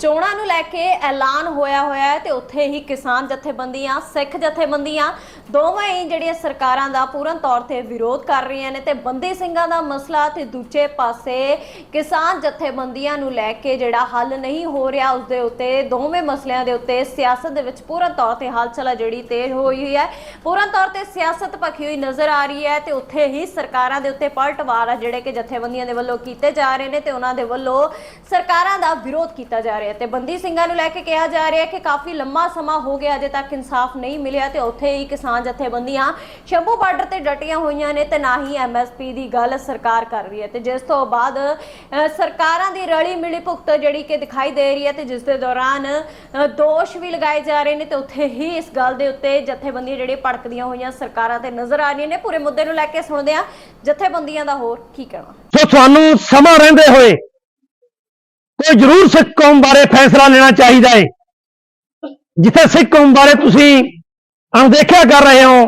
ਚੋਣਾਂ ਨੂੰ ਲੈ ਕੇ ਐਲਾਨ ਹੋਇਆ ਹੋਇਆ ਹੈ ਤੇ ਉੱਥੇ ਹੀ ਕਿਸਾਨ ਜਥੇਬੰਦੀਆਂ, ਸਿੱਖ ਜਥੇਬੰਦੀਆਂ ਦੋਵੇਂ ਹੀ ਜਿਹੜੀਆਂ ਸਰਕਾਰਾਂ ਦਾ ਪੂਰਨ ਤੌਰ ਤੇ ਵਿਰੋਧ ਕਰ ਰਹੀਆਂ ਨੇ ਤੇ ਬੰਦੀ ਸਿੰਘਾਂ ਦਾ ਮਸਲਾ ਤੇ ਦੂਜੇ ਪਾਸੇ ਕਿਸਾਨ ਜਥੇਬੰਦੀਆਂ ਨੂੰ ਲੈ ਕੇ ਜਿਹੜਾ ਹੱਲ ਨਹੀਂ ਹੋ ਰਿਹਾ, ਉਸ ਦੇ ਉੱਤੇ, ਦੋਵੇਂ ਮਸਲਿਆਂ ਦੇ ਉੱਤੇ ਸਿਆਸਤ ਦੇ ਵਿੱਚ ਪੂਰਨ ਤੌਰ ਤੇ ਹਲਚਲ ਹੈ ਜਿਹੜੀ ਤੇਜ਼ ਹੋਈ ਹੋਈ ਹੈ। ਪੂਰਨ ਤੌਰ ਤੇ ਸਿਆਸਤ ਭਖੀ ਹੋਈ ਨਜ਼ਰ ਆ ਰਹੀ ਹੈ ਤੇ ਉੱਥੇ ਹੀ ਸਰਕਾਰਾਂ ਦੇ ਉੱਤੇ ਪਲਟਵਾਰ ਆ ਜਿਹੜੇ ਕਿ ਜਥੇਬੰਦੀਆਂ ਦੇ ਵੱਲੋਂ ਕੀਤੇ ਜਾ ਰਹੇ ਨੇ ਤੇ ਉਹਨਾਂ ਦੇ ਵੱਲੋਂ ਸਰਕਾਰਾਂ ਦਾ ਵਿਰੋਧ ਕੀਤਾ ਜਾ ਰਿਹਾ। ਹੈ ਤੇ ਬੰਦੀ ਸਿੰਘਾਂ ਨੂੰ ਲੈ ਕੇ ਕਿਹਾ ਜਾ ਰਿਹਾ ਹੈ ਕਿ ਕਾਫੀ ਲੰਮਾ ਸਮਾਂ ਹੋ ਗਿਆ ਅਜੇ ਤੱਕ ਇਨਸਾਫ ਨਹੀਂ ਮਿਲਿਆ ਤੇ ਉੱਥੇ ਹੀ ਕਿਸਾਨ ਜਥੇਬੰਦੀਆਂ ਸ਼ੰਭੂ ਬਾਰਡਰ ਤੇ ਡਟੀਆਂ ਹੋਈਆਂ ਨੇ ਤੇ ਨਾ ਹੀ ਐਮਐਸਪੀ ਦੀ ਗੱਲ ਸਰਕਾਰ ਕਰ ਰਹੀ ਹੈ ਤੇ ਜਿਸ ਤੋਂ ਬਾਅਦ ਸਰਕਾਰਾਂ ਦੀ ਰਲੀ ਮਿਲੀ ਭੁਗਤ ਜਿਹੜੀ ਕਿ ਦਿਖਾਈ ਦੇ ਰਹੀ ਹੈ ਤੇ ਜਿਸ ਦੇ ਦੌਰਾਨ ਦੋਸ਼ ਵੀ ਲਗਾਏ ਜਾ ਰਹੇ ਨੇ ਤੇ ਉੱਥੇ ਹੀ ਇਸ ਗੱਲ ਦੇ ਉੱਤੇ ਜਥੇਬੰਦੀਆਂ ਜਿਹੜੀਆਂ ਭੜਕਦੀਆਂ ਹੋਈਆਂ ਸਰਕਾਰਾਂ ਤੇ ਨਜ਼ਰ ਆ ਰਹੀਆਂ ਨੇ। ਪੂਰੇ ਮੁੱਦੇ ਨੂੰ ਲੈ ਕੇ ਸੁਣਦੇ ਆ ਜਥੇਬੰਦੀਆਂ ਦਾ ਹੋਰ ਕੀ ਕਹਿਣਾ? ਸੋ ਤੁਹਾਨੂੰ ਸਮਾਂ ਰਹਿੰਦੇ ਹੋਏ ਕੋਈ ਜ਼ਰੂਰ ਸਿੱਖ ਕੌਮ ਬਾਰੇ ਫੈਸਲਾ ਲੈਣਾ ਚਾਹੀਦਾ ਹੈ ਜਿੱਥੇ ਸਿੱਖ ਕੌਮ ਬਾਰੇ ਤੁਸੀਂ ਅਣਦੇਖਿਆ ਕਰ ਰਹੇ ਹੋ,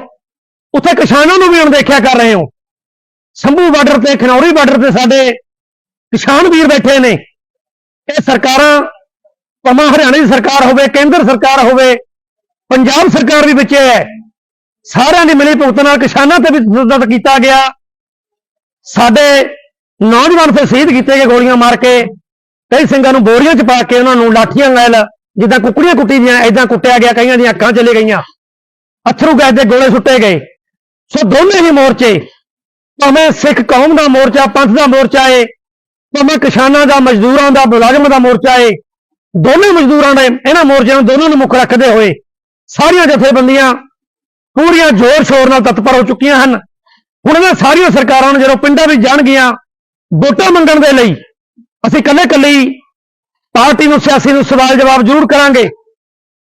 ਉੱਥੇ ਕਿਸਾਨਾਂ ਨੂੰ ਵੀ ਅਣਦੇਖਿਆ ਕਰ ਰਹੇ ਹੋ। ਸੰਭੂ ਬਾਰਡਰ ਤੇ, ਖਨੌਰੀ ਬਾਰਡਰ ਤੇ ਸਾਡੇ ਕਿਸਾਨ ਵੀਰ ਬੈਠੇ ਨੇ। ਇਹ ਸਰਕਾਰਾਂ, ਭਾਵੇਂ ਹਰਿਆਣਾ ਦੀ ਸਰਕਾਰ ਹੋਵੇ, ਕੇਂਦਰ ਸਰਕਾਰ ਹੋਵੇ, ਪੰਜਾਬ ਸਰਕਾਰ ਵੀ ਵਿੱਚ ਹੈ। ਸਾਰਿਆਂ ਦੀ ਮਿਲੀ ਭੁਗਤ ਨਾਲ ਕਿਸਾਨਾਂ ਤੇ ਵੀ ਤਸ਼ੱਦਦ ਕੀਤਾ ਗਿਆ। ਸਾਡੇ ਨੌਜਵਾਨ ਤੇ ਸ਼ਹੀਦ ਕੀਤੇ ਗਏ ਗੋਲੀਆਂ ਮਾਰ ਕੇ ਕਈ ਸਿੰਘਾਂ ਨੂੰ ਬੋਰੀਆਂ 'ਚ ਪਾ ਕੇ ਉਹਨਾਂ ਨੂੰ ਲਾਠੀਆਂ ਨਾਲ ਜਿੱਦਾਂ ਕੁੱਕੜੀਆਂ ਕੁੱਟੀ ਦੀਆਂ ਐਦਾਂ ਕੁੱਟਿਆ ਗਿਆ, ਕਈਆਂ ਦੀਆਂ ਅੱਖਾਂ ਚਲੇ ਗਈਆਂ। ਅਥਰੂ ਗੈਸ ਦੇ ਗੋਲੇ ਸੁੱਟੇ ਗਏ। ਸੋ ਦੋਨੇ ਹੀ ਮੋਰਚੇ, ਭਾਵੇਂ ਸਿੱਖ ਕੌਮ ਦਾ ਮੋਰਚਾ, ਪੰਥ ਦਾ ਮੋਰਚਾ ਏ, ਭਾਵੇਂ ਕਿਸਾਨਾਂ ਦਾ, ਮਜ਼ਦੂਰਾਂ ਦਾ, ਮੁਲਾਜ਼ਮ ਦਾ ਮੋਰਚਾ ਏ ਦੋਨੇ ਮਜ਼ਦੂਰਾਂ ਦੇ ਇਹਨਾਂ ਮੋਰਚਿਆਂ ਨੂੰ ਦੋਨਾਂ ਨੂੰ ਮੁੱਖ ਰੱਖਦੇ ਹੋਏ ਸਾਰੀਆਂ ਜਥੇਬੰਦੀਆਂ ਪੂਰੀਆਂ ਜ਼ੋਰ ਸ਼ੋਰ ਨਾਲ ਤਤਪਰ ਹੋ ਚੁੱਕੀਆਂ ਹਨ। ਹੁਣ ਇਹਨਾਂ ਸਾਰੀਆਂ ਸਰਕਾਰਾਂ ਨੂੰ ਜਦੋਂ ਪਿੰਡਾਂ ਵਿੱਚ ਜਾਣਗੀਆਂ, ਵੋਟਾਂ ਮੰਗਣ ਦੇ ਲਈ ਅਸੀਂ ਕੱਲੇ ਕੱਲੇ ਹੀ ਪਾਰਟੀ ਨੂੰ, ਸਿਆਸੀ ਨੂੰ ਸਵਾਲ ਜਵਾਬ ਜ਼ਰੂਰ ਕਰਾਂਗੇ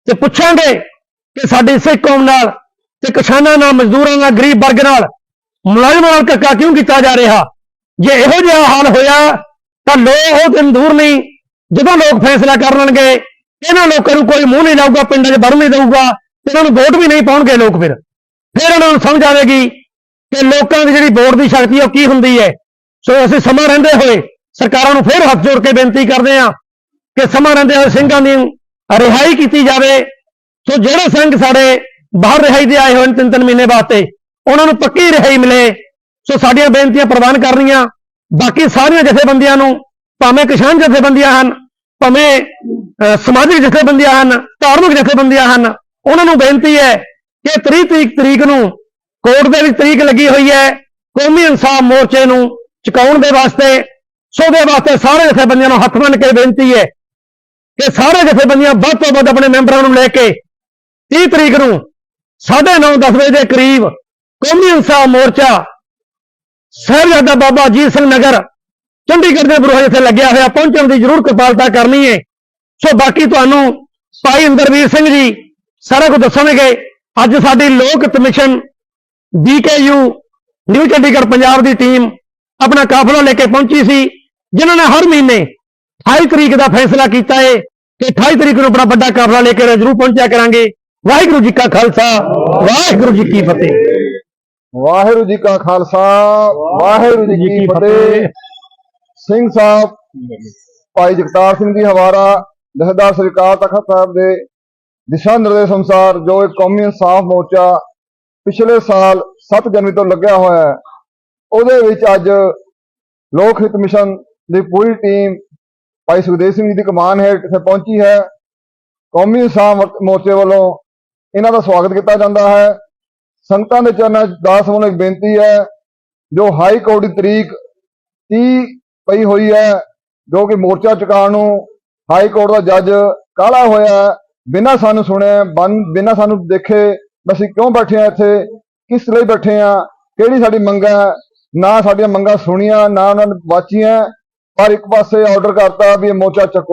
ਤੇ ਪੁੱਛਾਂਗੇ ਕਿ ਸਾਡੀ ਸਿੱਖ ਕੌਮ ਨਾਲ ਤੇ ਕਿਸਾਨਾਂ ਨਾਲ, ਮਜ਼ਦੂਰਾਂ ਨਾਲ, ਗਰੀਬ ਵਰਗ ਨਾਲ ਮੁਲਾਜ਼ਮਾਂ ਨਾਲ ਧੱਕਾ ਕਿਉਂ ਕੀਤਾ ਜਾ ਰਿਹਾ? ਜੇ ਇਹੋ ਜਿਹਾ ਹਾਲ ਹੋਇਆ, ਤਾਂ ਲੋਕ ਉਹ ਦਿਨ ਦੂਰ ਨਹੀਂ, ਜਦੋਂ ਲੋਕ ਫੈਸਲਾ ਕਰ ਲੈਣਗੇ, ਇਹਨਾਂ ਲੋਕਾਂ ਨੂੰ ਕੋਈ ਮੂੰਹ ਨਹੀਂ ਲਾਊਗਾ, ਪਿੰਡਾਂ 'ਚ ਵੜਨ ਨਹੀਂ ਦੇਊਗਾ ਇਹਨਾਂ ਨੂੰ ਵੋਟ ਵੀ ਨਹੀਂ ਪਾਉਣਗੇ ਲੋਕ ਫਿਰ। ਫਿਰ ਇਹਨਾਂ ਨੂੰ ਸਮਝ ਆਵੇਗੀ ਕਿ ਲੋਕਾਂ ਦੀ ਜਿਹੜੀ ਵੋਟ ਦੀ ਸ਼ਕਤੀ ਉਹ ਕੀ ਹੁੰਦੀ ਹੈ? ਸੋ ਅਸੀਂ ਸਮਾਂ ਰਹਿੰਦੇ ਹੋਏ ਸਰਕਾਰਾਂ ਨੂੰ ਫਿਰ ਹੱਥ ਜੋੜ ਕੇ ਬੇਨਤੀ ਕਰਦੇ ਹਾਂ ਕਿ ਸਮਾਂ ਰਹਿੰਦੇ ਹੋਏ ਸਿੰਘਾਂ ਦੀ ਰਿਹਾਈ ਕੀਤੀ ਜਾਵੇ। ਸੋ ਜਿਹੜੇ ਸਿੰਘ ਸਾਡੇ ਬਾਹਰ ਰਿਹਾਈ ਦੇ ਆਏ ਹੋਏ ਨੇ ਤਿੰਨ ਤਿੰਨ ਮਹੀਨੇ ਵਾਸਤੇ ਉਹਨਾਂ ਨੂੰ ਪੱਕੀ ਰਿਹਾਈ ਮਿਲੇ। ਸੋ ਸਾਡੀਆਂ ਬੇਨਤੀਆਂ ਪ੍ਰਵਾਨ ਕਰਨੀਆਂ ਬਾਕੀ ਸਾਰੀਆਂ ਜਥੇਬੰਦੀਆਂ ਨੂੰ, ਭਾਵੇਂ ਕਿਸਾਨ ਜਥੇਬੰਦੀਆਂ ਹਨ, ਭਾਵੇਂ ਸਮਾਜਿਕ ਜਥੇਬੰਦੀਆਂ ਹਨ, ਧਾਰਮਿਕ ਜਥੇਬੰਦੀਆਂ ਹਨ, ਉਹਨਾਂ ਨੂੰ ਬੇਨਤੀ ਹੈ ਕਿ 30 ਤਰੀਕ ਤਰੀਕ ਨੂੰ ਕੋਰਟ ਦੇ ਵਿੱਚ ਤਰੀਕ ਲੱਗੀ ਹੋਈ ਹੈ। ਕੌਮੀ ਇਨਸਾਫ ਮੋਰਚੇ ਨੂੰ ਚੁਕਾਉਣ ਦੇ ਵਾਸਤੇ ਸੋ ਦੇ ਵਾਸਤੇ ਸਾਰੇ ਜਥੇਬੰਦੀਆਂ ਨੂੰ ਹੱਥ ਬੰਨ੍ਹ ਕੇ ਬੇਨਤੀ ਹੈ ਕਿ ਸਾਰੇ ਜਥੇਬੰਦੀਆਂ ਵੱਧ ਤੋਂ ਵੱਧ ਆਪਣੇ ਮੈਂਬਰਾਂ ਨੂੰ ਲੈ ਕੇ 30 ਤਰੀਕ ਨੂੰ 9:30 10 ਵਜੇ ਦੇ ਕਰੀਬ ਕੌਮੀ ਇਨਸਾਫ ਮੋਰਚਾ ਸਾਹਿਬਜ਼ਾਦਾ ਬਾਬਾ ਅਜੀਤ ਸਿੰਘ ਨਗਰ ਚੰਡੀਗੜ੍ਹ ਦੇ ਬਰੋਹ ਜਿੱਥੇ ਲੱਗਿਆ ਹੋਇਆ, ਪਹੁੰਚਣ ਦੀ ਜ਼ਰੂਰ ਕਿਰਪਾਲਤਾ ਕਰਨੀ ਹੈ। ਸੋ ਬਾਕੀ ਤੁਹਾਨੂੰ ਭਾਈ ਇੰਦਰਵੀਰ ਸਿੰਘ ਜੀ ਸਾਰਾ ਕੁਝ ਦੱਸਣਗੇ। ਅੱਜ ਸਾਡੀ ਲੋਕ commission BKU new Chandigarh Punjab ਦੀ ਟੀਮ ਆਪਣਾ ਕਾਫਲਾ ਲੈ ਕੇ ਪਹੁੰਚੀ ਸੀ। ਜਿਨ੍ਹਾਂ ਨੇ ਹਰ ਮਹੀਨੇ 28 ਤਰੀਕ ਦਾ ਫੈਸਲਾ ਕੀਤਾ ਹੈ ਕਿ 28 ਤਰੀਕ ਨੂੰ ਆਪਣਾ ਵੱਡਾ ਕਾਫਲਾ ਲੈ ਕੇ ਜ਼ਰੂਰ ਪਹੁੰਚਿਆ ਕਰਾਂਗੇ। ਵਾਹਿਗੁਰੂ ਜੀ ਕਾ ਖਾਲਸਾ ਵਾਹਿਗੁਰੂ ਜੀ ਕੀ ਫਤਿਹ। ਵਾਹਿਗੁਰੂ ਜੀ ਕਾ ਖਾਲਸਾ ਵਾਹਿਗੁਰੂ ਜੀ ਕੀ ਫਤਿਹ। ਸਿੰਘ ਸਾਹਿਬ ਭਾਈ ਜਗਤਾਰ ਸਿੰਘ ਜੀ ਹਵਾਰਾ ਜਥੇਦਾਰ ਸ੍ਰੀ ਅਕਾਲ ਤਖਤ ਸਾਹਿਬ ਦੇ ਦਿਸ਼ਾ ਨਿਰਦੇਸ਼ ਅਨੁਸਾਰ ਜੋ ਇੱਕ ਕੌਮੀ ਇਨਸਾਫ ਮੋਰਚਾ ਪਿਛਲੇ ਸਾਲ 7 ਜਨਵਰੀ ਤੋਂ ਲੱਗਿਆ ਹੋਇਆ ਹੈ ਉਹਦੇ ਵਿੱਚ ਅੱਜ ਲੋਕ ਹਿੱਤ ਮਿਸ਼ਨ ਦੀ ਪੂਰੀ ਟੀਮ ਭਾਈ ਸੁਖਦੇਵ ਸਿੰਘ ਜੀ ਦੀ ਕਮਾਨ ਹੇਠ ਇੱਥੇ ਪਹੁੰਚੀ ਹੈ। ਕੌਮੀ ਇਨਸਾਫ ਮੋਰਚੇ ਵੱਲੋਂ ਇਹਨਾਂ ਦਾ ਸਵਾਗਤ ਕੀਤਾ ਜਾਂਦਾ ਹੈ। ਸੰਗਤਾਂ ਦੇ ਚਰਨਾਂ 'ਚ ਦਾਸ ਵੱਲੋਂ ਇੱਕ ਬੇਨਤੀ ਹੈ, ਜੋ ਹਾਈ ਕੋਰਟ ਦੀ ਤਰੀਕ 30 ਪਈ ਹੋਈ ਹੈ, ਜੋ ਕਿ ਮੋਰਚਾ ਚੁਕਾਉਣ ਨੂੰ ਹਾਈ ਕੋਰਟ ਦਾ ਜੱਜ ਕਾਲਾ ਹੋਇਆ ਬਿਨਾਂ ਸਾਨੂੰ ਸੁਣਿਆ ਬਨ ਬਿਨਾਂ ਸਾਨੂੰ ਦੇਖੇ ਵੀ ਅਸੀਂ ਕਿਉਂ ਬੈਠੇ ਆ ਇੱਥੇ? ਕਿਸ ਲਈ ਬੈਠੇ ਆ ਕਿਹੜੀ ਸਾਡੀ ਮੰਗਾਂ ਨਾ ਸਾਡੀਆਂ ਮੰਗਾਂ ਸੁਣੀਆਂ, ਨਾ ਉਹਨਾਂ ਨੇ ਵਾਚੀਆਂ। ਪਰ ਇੱਕ ਪਾਸੇ ਆਰਡਰ ਕਰਤਾ ਵੀ ਇਹ ਮੋਚਾ ਚੱਕੋ।